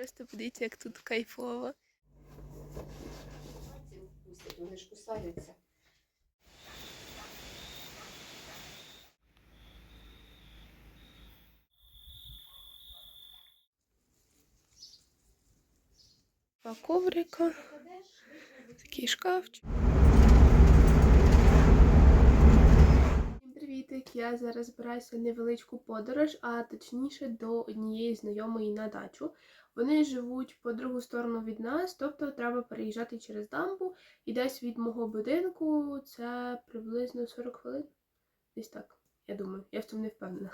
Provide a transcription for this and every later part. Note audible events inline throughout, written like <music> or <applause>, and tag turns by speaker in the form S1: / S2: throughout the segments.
S1: Просто подивіться, як тут кайфово.
S2: Вони ж кусаються.
S1: Два коврика, такий шкафчик. Привітик! Я зараз збираюся в невеличку подорож, а точніше до однієї знайомої на дачу. Вони живуть по другу сторону від нас, тобто треба переїжджати через дамбу. І десь від мого будинку це приблизно 40 хвилин. Десь так, я думаю, я в цьому не впевнена.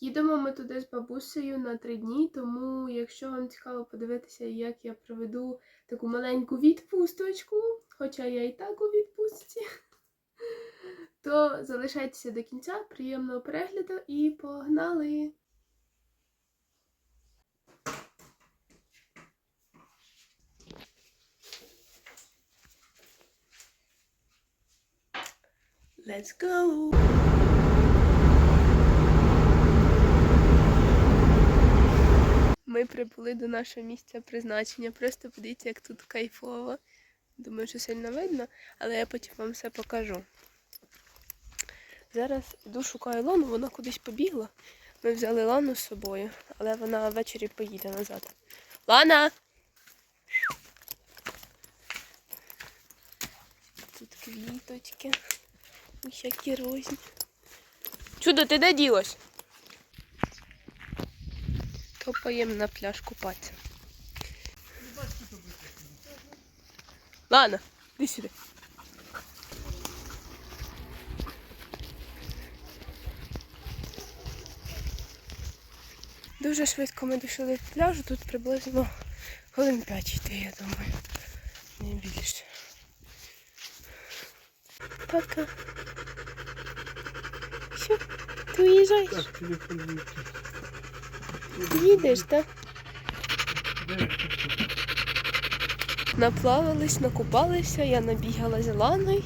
S1: Їдемо ми туди з бабусею на три дні, тому якщо вам цікаво подивитися, як я проведу таку маленьку відпусточку, хоча я і так у відпустці, то залишайтеся до кінця, приємного перегляду і погнали! Let's go! Ми прибули до нашого місця призначення. Просто подивіться, як тут кайфово. Думаю, що сильно видно, але я потім вам все покажу. Зараз йду шукаю Лану, вона кудись побігла. Ми взяли Лану з собою, але вона ввечері поїде назад. Лана! Тут квіточки. Всякі розні. Чудо, ти де ділась? Топаємо на пляж купатися. Ладно, іди сюди. Дуже швидко ми дійшли до пляжу, тут приблизно хвилин 5 йти, я думаю. Не більше. Пока. Що? Ти уїжджаєш?
S3: Так, телефон.
S1: Їдеш, так? Наплавались, накупалися, я набігала з Ланою.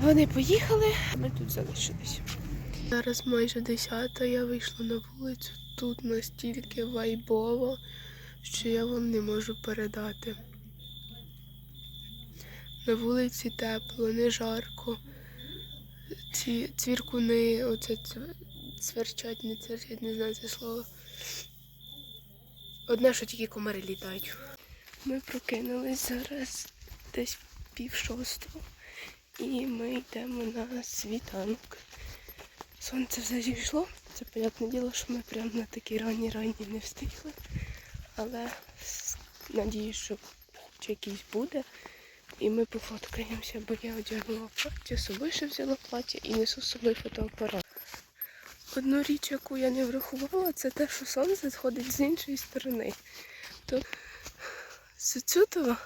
S1: Вони поїхали, ми тут залишились. Зараз майже 10, я вийшла на вулицю. Тут настільки вайбово, що я вам не можу передати. На вулиці тепло, не жарко. Ці цвіркуни, оце цв- цверчать, не цверчать, не знаю це слово. Одне, що тільки комари літають. Ми прокинулись зараз десь пів шостого. І ми йдемо на світанок. Сонце вже зійшло. Це, понятне діло, що ми прямо на такі ранні ранні не встигли. Але надіюсь, що хоч якийсь буде. І ми пофоткаємося, бо я одягнула плаття, собою ще взяла плаття і несу з собою фотоапарат. Одну річ, яку я не врахувала, це те, що сонце сходить з іншої сторони. То з цього,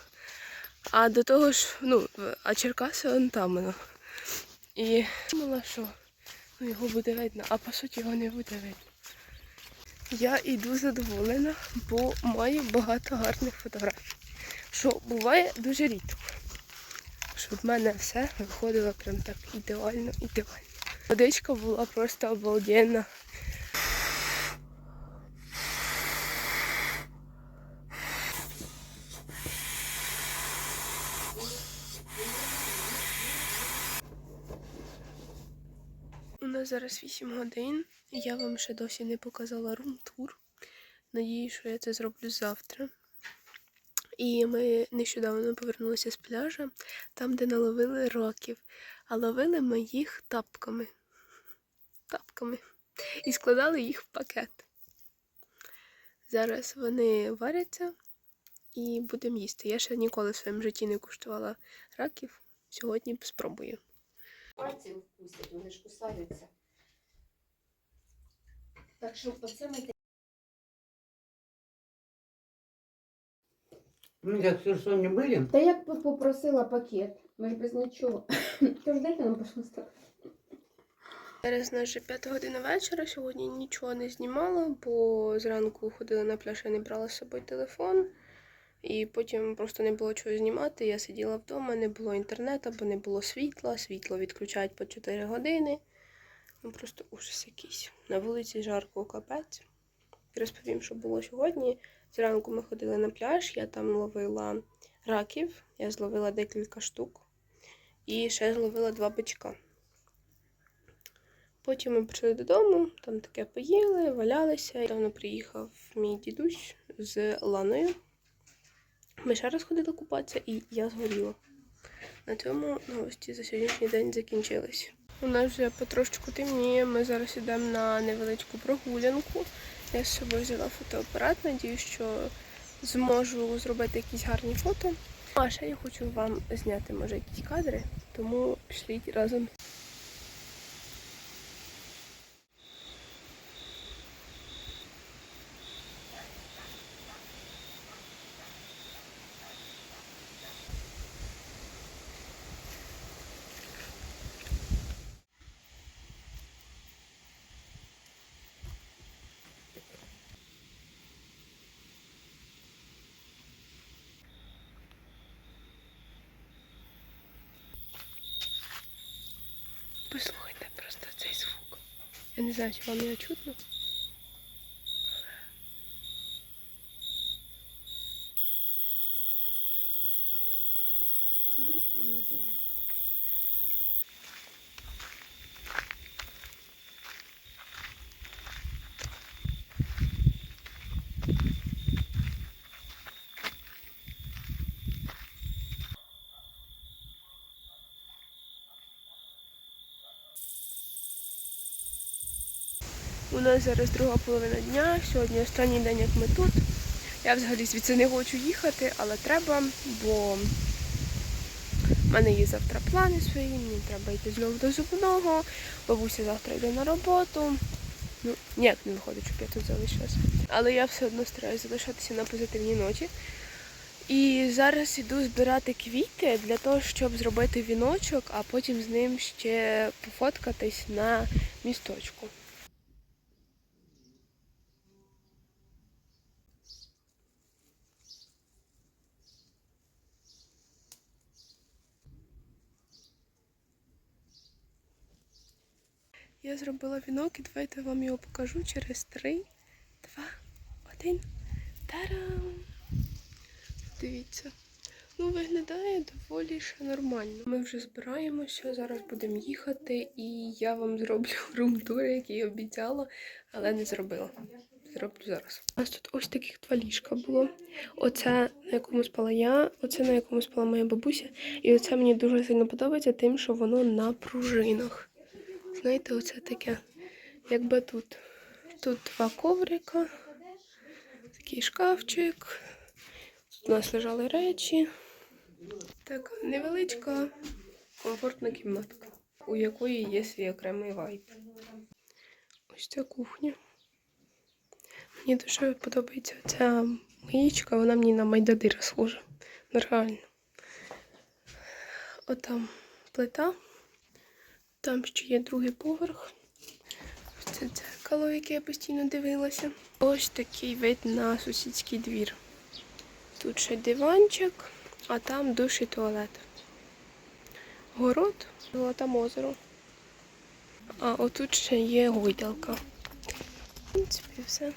S1: а до того ж, ну, а Черкаси он там воно. І думала, що його буде видно, а по суті його не буде видно. Я йду задоволена, бо маю багато гарних фотографій. Що буває дуже рідко. Щоб в мене все виходило прям так ідеально, ідеально. Водичка була просто обалденна. У нас зараз 8 годин, і я вам ще досі не показала рум-тур. Надію, що я це зроблю завтра. І ми нещодавно повернулися з пляжа, там, де наловили років. А ловили ми їх тапками. Тапками. І складали їх в пакет. Зараз вони варяться і будемо їсти. Я ще ніколи в своєму житті не куштувала раків. Сьогодні спробую.
S2: Пальці впустять, вони ж кусаються. Так що оце ми
S3: Мы как в Херсоне были,
S2: Та як би попросила пакет, ми ж без нічого. <coughs> Тож дайте нам, пожалуйста.
S1: Зараз вже п'ята година вечора. Сьогодні нічого не знімала, бо зранку ходила на пляж, я не брала з собою телефон. І потім просто не було чого знімати. Я сиділа вдома, не було інтернету, бо не було світла. Світло відключають по 4 години. Ну просто ужас якийсь. На вулиці жарко капець. розповім, що було сьогодні. Зранку ми ходили на пляж, я там ловила раків, я зловила декілька штук і ще зловила два бичка. Потім ми прийшли додому, там таке поїли, валялися. Давно приїхав мій дідусь з Ланою. Ми ще раз ходили купатися, і я згоріла. На цьому новості за сьогоднішній день закінчились. У нас вже потрошечку темніє. Ми зараз йдемо на невеличку прогулянку. Я з собою взяла фотоапарат. Надію, що зможу зробити якісь гарні фото. А ще я хочу вам зняти може якісь кадри, тому пішліть разом. Послухайте просто цей звук. Я не знаю, чи вам його чутно. У нас зараз друга половина дня. Сьогодні останній день, як ми тут. Я взагалі звідси не хочу їхати, але треба, бо в мене є завтра плани свої, мені треба йти знову до зубного. Бабуся завтра йде на роботу. Ну, ніяк не виходить, щоб я тут залишилась. Але я все одно стараюся залишатися на позитивній ноті. І зараз іду збирати квіти для того, щоб зробити віночок, а потім з ним ще пофоткатись на місточку. Я зробила вінок і давайте вам його покажу через три, два, один. Тарам! Дивіться. Ну, виглядає доволі ще нормально. Ми вже збираємося, зараз будемо їхати, і я вам зроблю <laughs> рум-тур, який обіцяла, але не зробила. Зроблю зараз. У нас тут ось таких два ліжка було. Оце, на якому спала я, оце на якому спала моя бабуся. І оце мені дуже сильно подобається, тим, що воно на пружинах. Знаєте, оце таке, якби тут. Тут два коврика, такий шкафчик. Тут у нас лежали речі. Так, невеличка комфортна кімнатка, у якої є свій окремий вайб. Ось ця кухня. Мені дуже подобається ця миєчка, вона мені на майдадира схожа. Реально. Отам плита. Там ще є другий поверх. Це дзеркало, яке я постійно дивилася. Ось такий вид на сусідський двір. Тут ще диванчик, а там душ і туалет. Город, а там озеро. А отут ще є гойдалка. В принципі, все.